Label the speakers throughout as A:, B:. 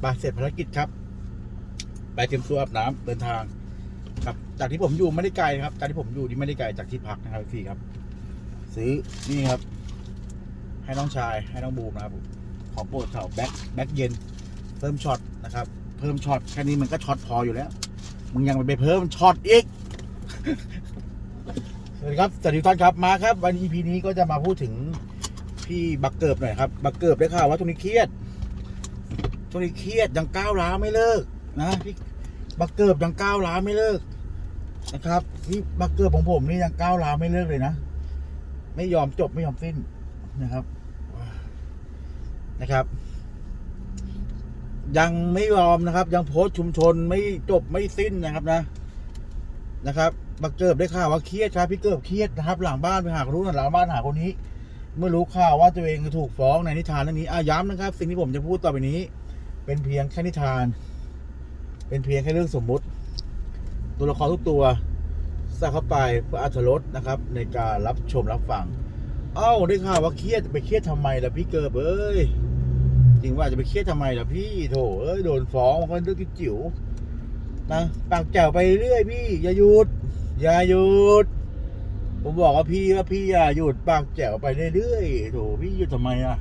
A: ไปเสร็จภารกิจครับ ไปเตรียมตัวอาบน้ำเดินทาง ครับ จากที่ผมอยู่ไม่ได้ไกลครับ จากที่ผมอยู่นี่ไม่ได้ไกลจากที่พักนะครับพี่ครับ ซื้อนี่ครับ ให้น้องชายให้น้องบูมนะครับของโปรดเขาแบ็คแบ็คเย็น เพิ่มช็อตนะครับ เพิ่มช็อตแค่นี้มันก็ช็อตพออยู่แล้วมึงยังไปเพิ่มช็อตอีกสวัสดีครับสวัสดีท่านครับมาครับ วัน EP นี้ก็จะมาพูดถึงพี่บักเกิบหน่อยครับ บักเกิบได้ข่าวว่าช่วงนี้เครียด ช่วงนี้เครียดยังก้าวร้าวไม่เลิกนะพี่บักเกิบยังก้าวร้าวไม่เลิกนะครับพี่บักเกิบของผมนี่ยังก้าวร้าวไม่เลิกเลยนะไม่ยอมจบไม่ยอมสิ้นนะครับนะครับ ยังไม่ยอมนะครับ ยังโพสต์ชุมชนไม่จบไม่สิ้นนะครับนะ นะครับบักเกิบได้ข่าวว่าเครียดครับพี่เกิบเครียดนะครับ หลังบ้านไปหาคนรู้นหลังบ้านหาคนนี้เมื่อรู้ข่าวว่าตัวเองถูกฟ้องในนิทานเรื่องนี้อะย้ำนะครับ สิ่งที่ผมจะพูดต่อไปนี้ เป็นเพียงแค่นิทาน เป็นเพียงแค่เรื่องสมมุติ ตัวละครทุกตัวใส่เข้าไปเพื่ออัธรสนะครับ ในการรับชมรับฟัง เอ้าได้ข่าวว่าเครียดไปเครียดทำไมล่ะพี่เกิบเอ้ยจริงว่าจะไปเครียดทำไมล่ะพี่โถเอ้ยโดนฟ้องมันก็เรื่องจิ๋วนะปากแจ๋วไปเรื่อยพี่ อย่าหยุด อย่าหยุด ผมบอกว่าพี่ว่าพี่อย่าหยุดปากแจ๋วไปเรื่อยๆโถพี่หยุดทำไมอะ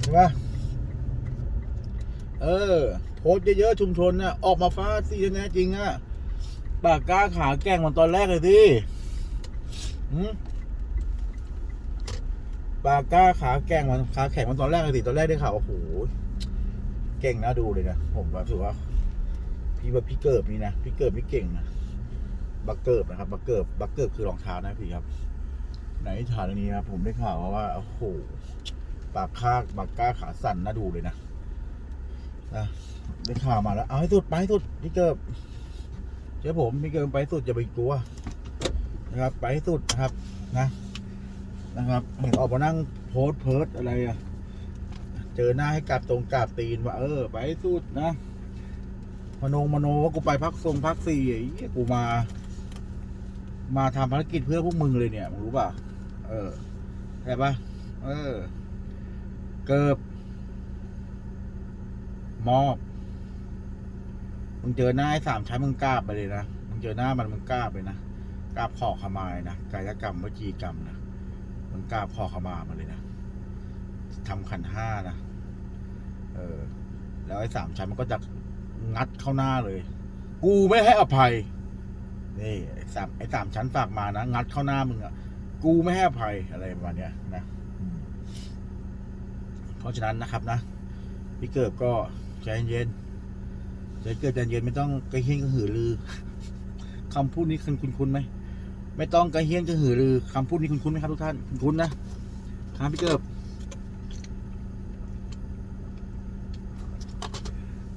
A: ใช่ปะ เออ โพสเยอะๆชุมชนน่ะออกมาฟาดสิแน่จริงอะปากกล้าขาแกล้งมันตอนแรกเลยสิหืมปากกล้าขาแกล้งมันขาแข็งมันตอนแรกเลยสิตอนแรกได้ข่าวโอ้โหเก่งน่าดูเลยนะผมว่าถือว่า พี่ว่าพี่เกิบนี่นะพี่เกิบพี่เก่งนะบักเกิบนะครับบักเกิบบักเกิบคือรองเท้านะพี่ครับในนิทานนี้ครับผมได้ข่าวว่าโอ้โหปากคากปากก้าขาสั่นน่าดูเลยนะ นะได้ข่าวมาแล้ว เอาให้สุดไปให้สุดพี่เกิบเชื่อผมพี่เกิบไปให้สุดอย่าไปกลัวนะครับ ไปให้สุดนะครับนะ นะครับเห็นออกมานั่งโพสเพิร์ดอะไรอะเจอหน้าให้กราบตรงกราบตีนว่าเออ ไปให้สุดนะมโนมโนว่ากูไปพักทรงพักสี่ไอ้เหี้ยกูมา มาทำภารกิจเพื่อพวกมึงเลยเนี่ยมึงรู้ป่ะ เออใช่ปะเออ เกิบ มอบ มึงเจอหน้าไอ้สามชั้นมึงกล้าบไปเลยนะ มึงเจอหน้ามันมึงกล้าบไปนะกล้าบขอขมายนะกายกรรมวจีกรรมนะ มึงกล้าบขอขมามาเลยนะทำขันห้านะ เออ แล้วไอ้สามชั้นมันก็จะงัดเข้าหน้าเลย กูไม่ให้อภัย นี่ไอ้สามไอ้สามชั้นฝากมานะ งัดเข้าหน้ามึงอะกูไม่ให้อภัยอะไรประมาณเนี้ยนะ เพราะฉะนั้นนะครับนะ พี่เกิบก็ ใจเย็นใจเกิดใจเย็นไม่ต้องกระเฮี้ยนกระหือรือคำพูดนี้คุณคุณคุณไหมไม่ต้องกระเฮี้ยนกระหือรือคำพูดนี้คุณคุณไหมครับทุกท่านคุณคุณนะครับพี่เกิบ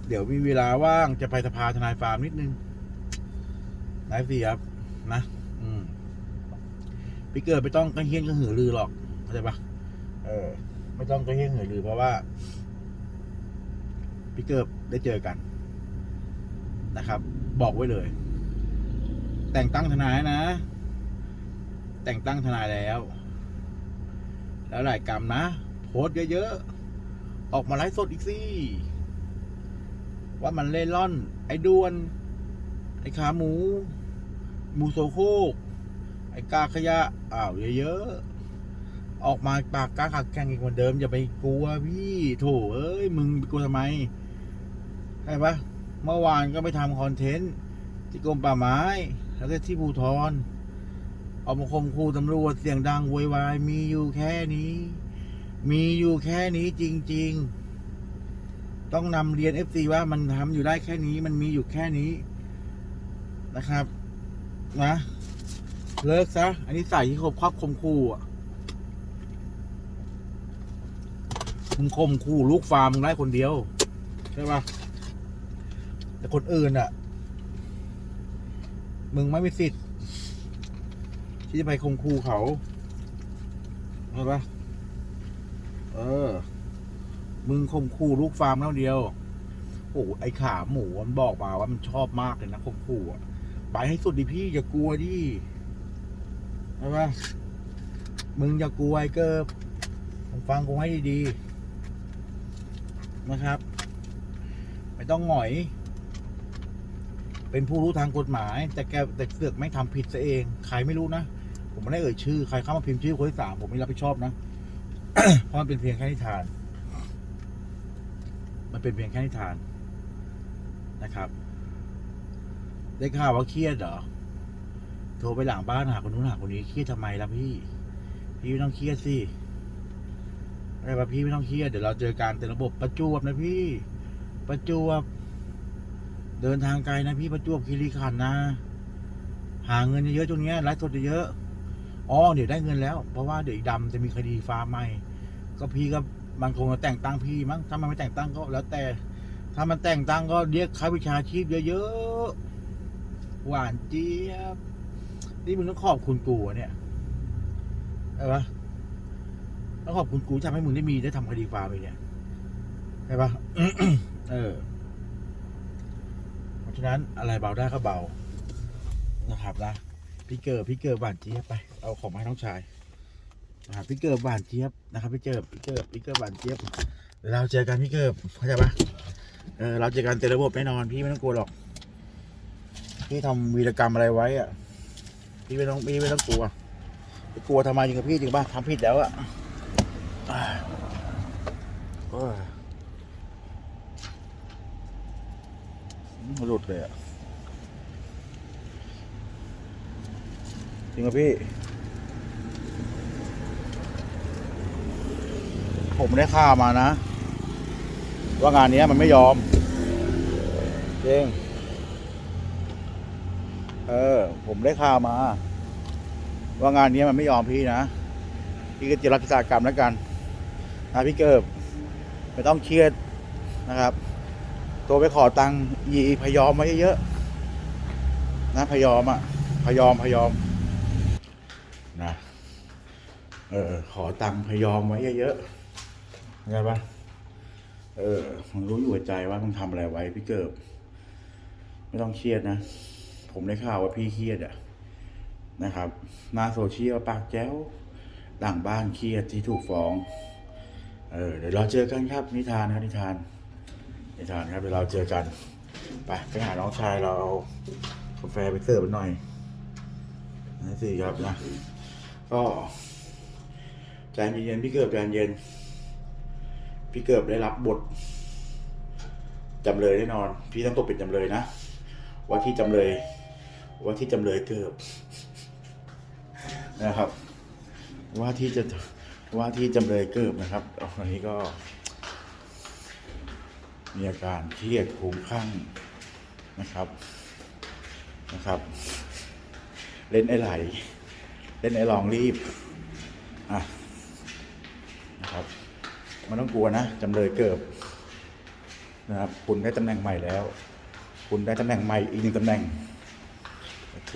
A: เดี๋ยวมีเวลาว่างจะไปสภาทนายฟาร์มนิดนึงนายสิครับนะอืมพี่เกิดไม่ต้องกระเฮี้ยนกระหือรือหรอกเข้าใจปะเออ ไม่ต้องกระเฮี้ยนกระหือรือเพราะว่า พี่เกิดได้เจอกันนะครับ บอกไว้เลย แต่งตั้งทนายนะ แต่งตั้งทนายแล้ว แล้วหลายกรรมนะ โพสเยอะๆ ออกมาไลฟ์สดอีกสิว่ามันเล่ร่อน ไอ้ด้วน ไอ้ขาหมู หมูโซโคก ไอ้กาขยะอ้าวเยอะๆ ออกมาปากกาขักแข่งอีกเหมือนเดิมอย่าไปกลัวพี่ โถเอ้ย มึงไปกลัวทำไม ใช่ปะเมื่อวานก็ไปทำคอนเทนต์ที่กรมป่าไม้ แล้วก็ที่ภูทรออกมาคมคูตำรวจเสียงดังโวยวายมีอยู่แค่นี้ มีอยู่แค่นี้จริง ๆ ต้องนำเรียน FC ว่ามันทำอยู่ได้แค่นี้ มันมีอยู่แค่นี้นะครับ นะ เลิกซะ อันนี้ใส่ที่ครบครอบคมคู่อะมึงคมคู่ลูกฟาร์มมึงได้คนเดียว ใช่ปะ แต่คนอื่นอะ มึงไม่มีสิทธิ์ที่จะไปคมคู่เขาใช่ปะเออ มึงคมคู่ลูกฟาร์มเท่าเดียว โอ้ไอขาหมูมันบอกมาว่ามันชอบมากเลยนะคมคู่อะ ไปให้สุดดิพี่อย่ากลัวดิใช่ปะมึงอย่ากลัวไอเกิบมึงฟังกูให้ดีๆนะครับ ไม่ต้องหงอย เป็นผู้รู้ทางกฎหมาย แต่แกแต่เสือกไม่ทำผิดซะเอง ใครไม่รู้นะ ผมไม่ได้เอ่ยชื่อ ใครเข้ามาพิมพ์ชื่อคนที่สามผมไม่รับผิดชอบนะเพราะมันเป็นเพียงแค่นิทาน มันเป็นเพียงแค่นิทานนะครับ ได้ข่าวว่าเครียดเหรอโทรไปหลังบ้านหาคนนู้นหาคนนี้เครียดทำไมล่ะพี่ พี่ไม่ต้องเครียดสิอะไรวะพี่ไม่ต้องเครียดเดี๋ยวเราเจอการแต่ระบบประจวบนะพี่ ประจวบ เดินทางไกลนะพี่ประจวบคีรีขันธ์นะ หาเงินเยอะๆตรงเนี้ยไลฟ์สดเยอะอ๋อเดี๋ยวได้เงินแล้ว เพราะว่าเดี๋ยวดำจะมีคดีฟ้าใหม่ ก็พี่ก็มันคงจะแต่งตั้งพี่มั้งถ้ามันไม่แต่งตั้งก็แล้วแต่ ถ้ามันแต่งตั้งก็เรียกค่าวิชาชีพเยอะๆหวานเจี๊ยบนี่มึงต้องขอบคุณกูเนี่ยใช่ปะต้องขอบคุณกูทำให้มึงได้มีได้ทำคดีฟ้าไปเนี่ยใช่ปะเออะนั้นอะไรเบาได้ก็เบานะครับนะพี่เกิดพี่เกิดหวานเจี๊ยบไป เอาของมาให้น้องชายนะครับพี่เกิดหวานเจี๊ยบนะครับพี่เกิดพี่เกิดพี่เกิดหวานเจี๊ยบเราเจอกันพี่เกิดเข้าใจปะเออเราเจอกันเต็มระบบแน่นอนพี่ไม่ต้องกลัวหรอกพี่ทำวีรกรรมอะไรไว้อะพี่ไม่ต้องพี่ไม่ต้องกลัวกลัวทำไมจริงกับพี่จริงป่ะทำผิดแล้วอะอ่าโอ้ย หลุดเลยอะจริงครับพี่ ผมได้ข่าวมานะ ว่างานนี้มันไม่ยอมจริงเออ ผมได้ข่าวมา ว่างานนี้มันไม่ยอมพี่นะ พี่ก็จะรับพิศากรรมแล้วกันนะพี่เกิบไม่ต้องเครียดนะครับ ตัวไปขอตังค์ยีพยอมไว้เยอะๆนะพยอมอะ พยอมพยอมนะเออ ขอตังค์พยอมไว้เยอะๆเข้าใจปะเออมันรู้อยู่ในใจว่าต้องทำอะไรไว้พี่เกิบไม่ต้องเครียดนะ ผมได้ข่าวว่าพี่เครียดอะนะครับ หน้าโซเชียลปากแจ้วหลังบ้านเครียดที่ถูกฟ้อง เออเดี๋ยวเราเจอกันครับนิทานครับนิทาน นิทานครับเดี๋ยวเราเจอกัน ไปไปหาน้องชายเราเอากาแฟไปเสิร์ฟหน่อยนั่นสิครับนะ ก็ใจเย็นๆพี่เกิดใจเย็น พี่เกิดได้รับบทจำเลยแน่นอน พี่ต้องตกเป็นจำเลยนะ ว่าที่จำเลย ว่าที่จำเลยเกิดนะครับ ว่าที่จะว่าที่จำเลยเกิดนะครับตอนนี้ก็ มีอาการเครียดคลุ้มคลั่งนะครับนะครับ เล่นไอ้ไหล เล่นไอ้ลองรีบอะนะครับไม่ต้องกลัวนะจำเลยเกิบนะครับ คุณได้ตำแหน่งใหม่แล้ว คุณได้ตำแหน่งใหม่อีกหนึ่งตำแหน่งโอเค